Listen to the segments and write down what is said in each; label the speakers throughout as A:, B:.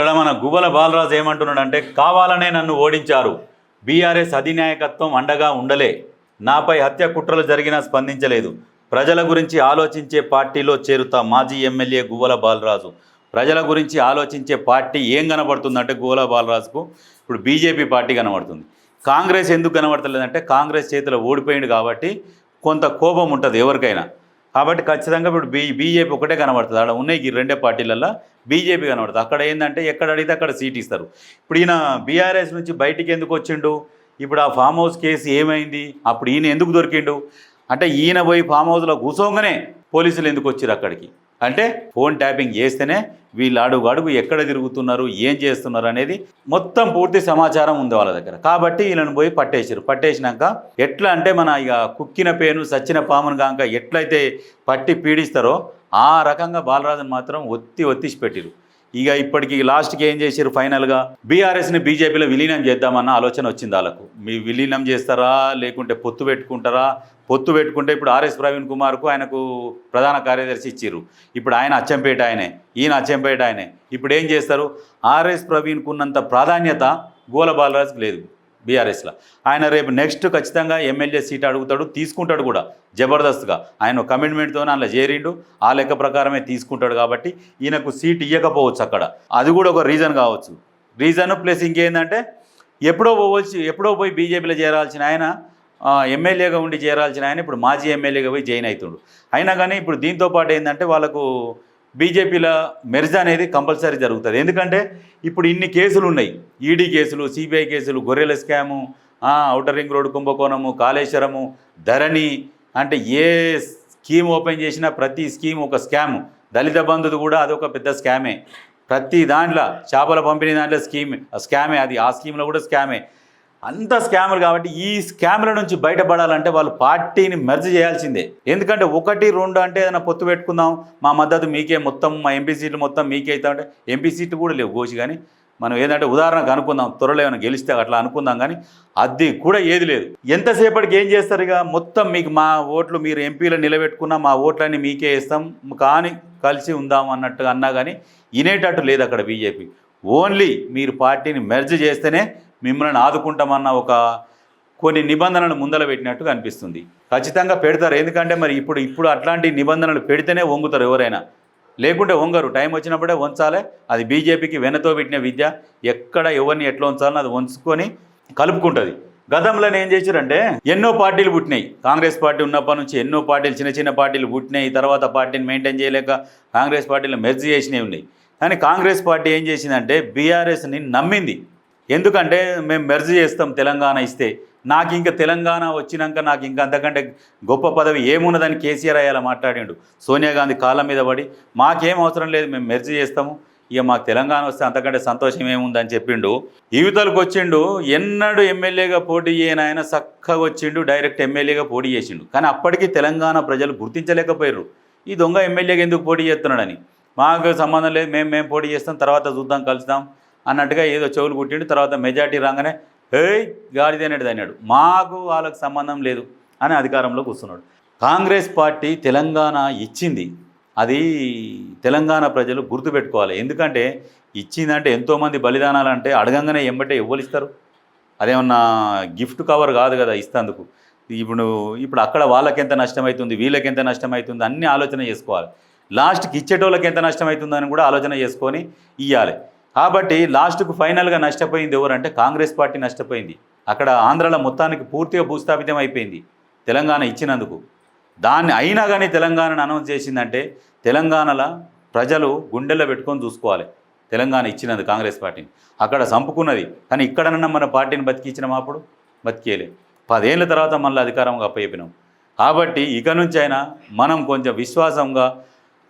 A: ఇక్కడ మన గువ్వల బాలరాజు ఏమంటున్నాడంటే కావాలనే నన్ను ఓడించారు. బీఆర్ఎస్ అధినాయకత్వం అండగా ఉండలే. నాపై హత్య కుట్రలు జరిగినా స్పందించలేదు. ప్రజల గురించి ఆలోచించే పార్టీలో చేరుతా మాజీ ఎమ్మెల్యే గువ్వల బాలరాజు. ప్రజల గురించి ఆలోచించే పార్టీ ఏం కనబడుతుందంటే గువ్వల బాలరాజుకు? ఇప్పుడు బీజేపీ పార్టీ కనబడుతుంది. కాంగ్రెస్ ఎందుకు కనబడతలేదంటే కాంగ్రెస్ చేతిలో ఓడిపోయింది కాబట్టి కొంత కోపం ఉంటుంది ఎవరికైనా. కాబట్టి ఖచ్చితంగా ఇప్పుడు బీ బీజేపీ ఒకటే కనబడుతుంది. అక్కడ ఉన్నాయి ఈ రెండే పార్టీలల్లో. బీజేపీ కనబడుతుంది అక్కడ ఏంటంటే ఎక్కడ అడిగితే అక్కడ సీట్ ఇస్తారు. ఇప్పుడు ఈయన బీఆర్ఎస్ నుంచి బయటికి ఎందుకు వచ్చిండు? ఇప్పుడు ఆ ఫామ్ హౌస్ కేసు ఏమైంది? అప్పుడు ఈయన ఎందుకు దొరికిండు? అంటే ఈయన పోయి ఫామ్ హౌస్లో కూర్చోగానే పోలీసులు ఎందుకు వచ్చారు అక్కడికి? అంటే ఫోన్ ట్యాపింగ్ చేస్తేనే వీళ్ళు అడుగు అడుగు ఎక్కడ తిరుగుతున్నారు ఏం చేస్తున్నారు అనేది మొత్తం పూర్తి సమాచారం ఉంది వాళ్ళ దగ్గర. కాబట్టి వీళ్ళని పోయి పట్టేశారు పట్టేసినాక ఎట్లా అంటే మన ఇక కుక్కిన పేను సచ్చిన పామును కాక ఎట్లయితే పట్టి పీడిస్తారో ఆ రకంగా బాలరాజుని మాత్రం ఒత్తి ఒత్తిసి పెట్టిరు. ఇక ఇప్పటికి లాస్ట్కి ఏం చేశారు ఫైనల్గా? బీఆర్ఎస్ని బీజేపీలో విలీనం చేద్దామన్న ఆలోచన వచ్చింది వాళ్ళకు మీ విలీనం చేస్తారా? లేకుంటే పొత్తు పెట్టుకుంటారా? పొత్తు పెట్టుకుంటే ఇప్పుడు ఆర్ఎస్ ప్రవీణ్ కుమార్కు ఆయనకు ప్రధాన కార్యదర్శి ఇచ్చారు ఇప్పుడు ఆయన అచ్చంపేట ఆయనే ఈయన అచ్చంపేట ఆయనే. ఇప్పుడు ఏం చేస్తారు? ఆర్ఎస్ ప్రవీణ్కు ఉన్నంత ప్రాధాన్యత గోల బాలరాజుకు లేదు. బీఆర్ఎస్లో. ఆయన రేపు నెక్స్ట్ ఖచ్చితంగా ఎమ్మెల్యే సీట్ అడుగుతాడు తీసుకుంటాడు కూడా జబర్దస్త్గా. ఆయన కమిట్మెంట్తో అందులో చేరిండు. ఆ లెక్క ప్రకారమే తీసుకుంటాడు కాబట్టి ఈయనకు సీట్ ఇవ్వకపోవచ్చు అక్కడ. అది కూడా ఒక రీజన్ కావచ్చు. రీజన్ ప్లస్ ఇంకేందంటే ఎప్పుడో పోవచ్చు ఎప్పుడో పోయి బీజేపీలో చేరాల్సిన ఆయన ఎమ్మెల్యేగా ఉండి చేరాల్సిన ఆయన ఇప్పుడు మాజీ ఎమ్మెల్యేగా పోయి జాయిన్ అవుతుండు. అయినా కానీ ఇప్పుడు దీంతో పాటు ఏంటంటే వాళ్ళకు బీజేపీలో మెర్జ్ అనేది కంపల్సరీ జరుగుతుంది. ఎందుకంటే ఇప్పుడు ఇన్ని కేసులు ఉన్నాయి ఈడీ కేసులు సిబిఐ కేసులు గొర్రెల స్కాము ఆ, ఔటర్ రింగ్ రోడ్డు కుంభకోణము కాళేశ్వరము ధరణి అంటే ఏ స్కీమ్ ఓపెన్ చేసినా ప్రతి స్కీమ్ ఒక స్కామ్. దళిత బంధుది కూడా అదొక పెద్ద స్కామే. ప్రతి దాంట్లో చేపల పంపిణీ దాంట్లో స్కీమ్ స్కామే అది. ఆ స్కీమ్లో కూడా స్కామే. అంత స్కాములు కాబట్టి ఈ స్కామ్ల నుంచి బయటపడాలంటే వాళ్ళు పార్టీని మెర్జ్ చేయాల్సిందే. ఎందుకంటే ఒకటి రెండు అంటే ఏదైనా పొత్తు పెట్టుకుందాం మా మద్దతు మీకే మొత్తం మా ఎంపీ సీట్లు మొత్తం మీకే అవుతా ఎంపీ సీట్లు కూడా లేవు గోచి కానీ మనం ఏంటంటే ఉదాహరణకు అనుకుందాం త్వరలో ఏమైనా గెలిస్తే అట్లా అనుకుందాం కానీ అది కూడా ఏది లేదు. ఎంతసేపటికి ఏం చేస్తారు ఇక? మొత్తం మీకు మా ఓట్లు మీరు ఎంపీలు నిలబెట్టుకున్నా మా ఓట్లన్నీ మీకే ఇస్తాం కానీ కలిసి ఉందాం అన్నట్టుగా అన్నా కానీ వినేటట్టు లేదు అక్కడ బీజేపీ. ఓన్లీ మీరు పార్టీని మెర్జ్ చేస్తేనే మిమ్మల్ని ఆదుకుంటామన్న ఒక కొన్ని నిబంధనలు ముందల పెట్టినట్టుగా అనిపిస్తుంది. ఖచ్చితంగా పెడతారు. ఎందుకంటే మరి ఇప్పుడు ఇప్పుడు అట్లాంటి నిబంధనలు పెడితేనే వంగుతారు ఎవరైనా. లేకుంటే వంగరు. టైం వచ్చినప్పుడే వంచాలి. అది బీజేపీకి వెనతో పెట్టిన విద్య. ఎక్కడ ఎవరిని ఎట్లా ఉంచాలని అది వంచుకొని కలుపుకుంటుంది. గతంలో ఏం చేశారంటే ఎన్నో పార్టీలు పుట్టినాయి. కాంగ్రెస్ పార్టీ ఉన్నప్పటి నుంచి ఎన్నో పార్టీలు చిన్న చిన్న పార్టీలు పుట్టినాయి. తర్వాత పార్టీని మెయింటైన్ చేయలేక కాంగ్రెస్ పార్టీలు మెర్జ్ చేసినవి ఉన్నాయి. కానీ కాంగ్రెస్ పార్టీ ఏం చేసిందంటే బీఆర్ఎస్ని నమ్మింది. ఎందుకంటే మేము మెర్జ్ చేస్తాం తెలంగాణ ఇస్తే. నాకు ఇంకా తెలంగాణ వచ్చినాక నాకు ఇంకా అంతకంటే గొప్ప పదవి ఏమున్నదని కేసీఆర్ అయ్యేలా మాట్లాడిండు. సోనియా గాంధీ కాళ్ళ మీద పడి మాకేం అవసరం లేదు మేము మెర్జ్ చేస్తాము. ఇక మాకు తెలంగాణ వస్తే అంతకంటే సంతోషం ఏముందని చెప్పిండు. యువతలకు వచ్చిండు ఎన్నడూ ఎమ్మెల్యేగా పోటీ చేయని ఆయన చక్కగా వచ్చిండు డైరెక్ట్ ఎమ్మెల్యేగా పోటీ చేసిండు. కానీ అప్పటికీ తెలంగాణ ప్రజలు గుర్తించలేకపోయారు ఈ దొంగ ఎమ్మెల్యేగా ఎందుకు పోటీ చేస్తున్నాడని. మాకు సంబంధం లేదు మేము మేము పోటీ చేస్తాం తర్వాత చూద్దాం కలుస్తాం అన్నట్టుగా ఏదో చెవులు కుట్టిండు తర్వాత మెజార్టీ రాగానే ఏయ్ గాడిదనేది అన్నాడు మాకు వాళ్ళకు సంబంధం లేదు అని అధికారంలో కూర్చున్నాడు కాంగ్రెస్ పార్టీ తెలంగాణ ఇచ్చింది. అది తెలంగాణ ప్రజలు గుర్తుపెట్టుకోవాలి. ఎందుకంటే ఇచ్చిందంటే ఎంతోమంది బలిదానాలు అంటే అడగంగానే ఎంబటే ఎవరు ఇస్తారు అదేమన్నా గిఫ్ట్ కవర్ కాదు కదా ఇస్తందుకు. ఇప్పుడు ఇప్పుడు అక్కడ వాళ్ళకి ఎంత నష్టమవుతుంది వీళ్ళకి ఎంత నష్టమవుతుంది అన్ని ఆలోచన చేసుకోవాలి. లాస్ట్కి ఇచ్చేటోళ్ళకి ఎంత నష్టమవుతుందని కూడా ఆలోచన చేసుకొని ఇవ్వాలి కాబట్టి లాస్ట్కు ఫైనల్గా నష్టపోయింది ఎవరంటే కాంగ్రెస్ పార్టీ నష్టపోయింది. అక్కడ ఆంధ్రాల మొత్తానికి పూర్తిగా భూస్థాపితం అయిపోయింది తెలంగాణ ఇచ్చినందుకు. దాన్ని అయినా కానీ తెలంగాణను అనౌన్స్ చేసిందంటే తెలంగాణలో ప్రజలు గుండెల్లో పెట్టుకొని చూసుకోవాలి. తెలంగాణ ఇచ్చినది కాంగ్రెస్ పార్టీని. అక్కడ చంపుకున్నది కానీ ఇక్కడనన్నా మన పార్టీని బతికించినాం అప్పుడు? బతికేయలే పదేళ్ళ తర్వాత మళ్ళీ అధికారంగా అప్పచెప్పినాం. కాబట్టి ఇక నుంచి అయినా మనం కొంచెం విశ్వాసంగా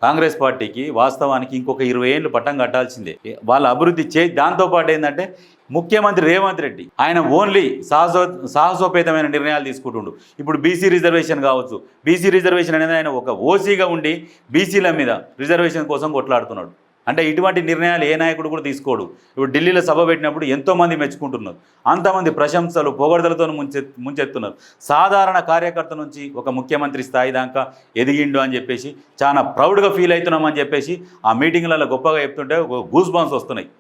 A: కాంగ్రెస్ పార్టీకి వాస్తవానికి ఇంకొక ఇరవై ఏళ్ళు పట్టం కట్టాల్సిందే. వాళ్ళ అభివృద్ధి చే దాంతోపాటు ఏంటంటే ముఖ్యమంత్రి రేవంత్ రెడ్డి ఆయన ఓన్లీ సాహసో సాహసోపేతమైన నిర్ణయాలు తీసుకుంటుండు. ఇప్పుడు బీసీ రిజర్వేషన్ కావచ్చు. బీసీ రిజర్వేషన్ అనేది ఆయన ఒక ఓసీగా ఉండి బీసీల మీద రిజర్వేషన్ కోసం కొట్లాడుతున్నాడు. అంటే ఇటువంటి నిర్ణయాలు ఏ నాయకుడు కూడా తీసుకోడు. ఇప్పుడు ఢిల్లీలో సభ పెట్టినప్పుడు ఎంతోమంది మెచ్చుకుంటున్నారు. అంతమంది ప్రశంసలు పొగడతలతో ముంచె ముంచెత్తున్నారు. సాధారణ కార్యకర్త నుంచి ఒక ముఖ్యమంత్రి స్థాయి దాకా ఎదిగిండు అని చెప్పేసి చాలా ప్రౌడ్గా ఫీల్ అవుతున్నామని చెప్పేసి ఆ మీటింగ్లలో గొప్పగా చెప్తుంటే గూస్ బాన్స్ వస్తున్నాయి.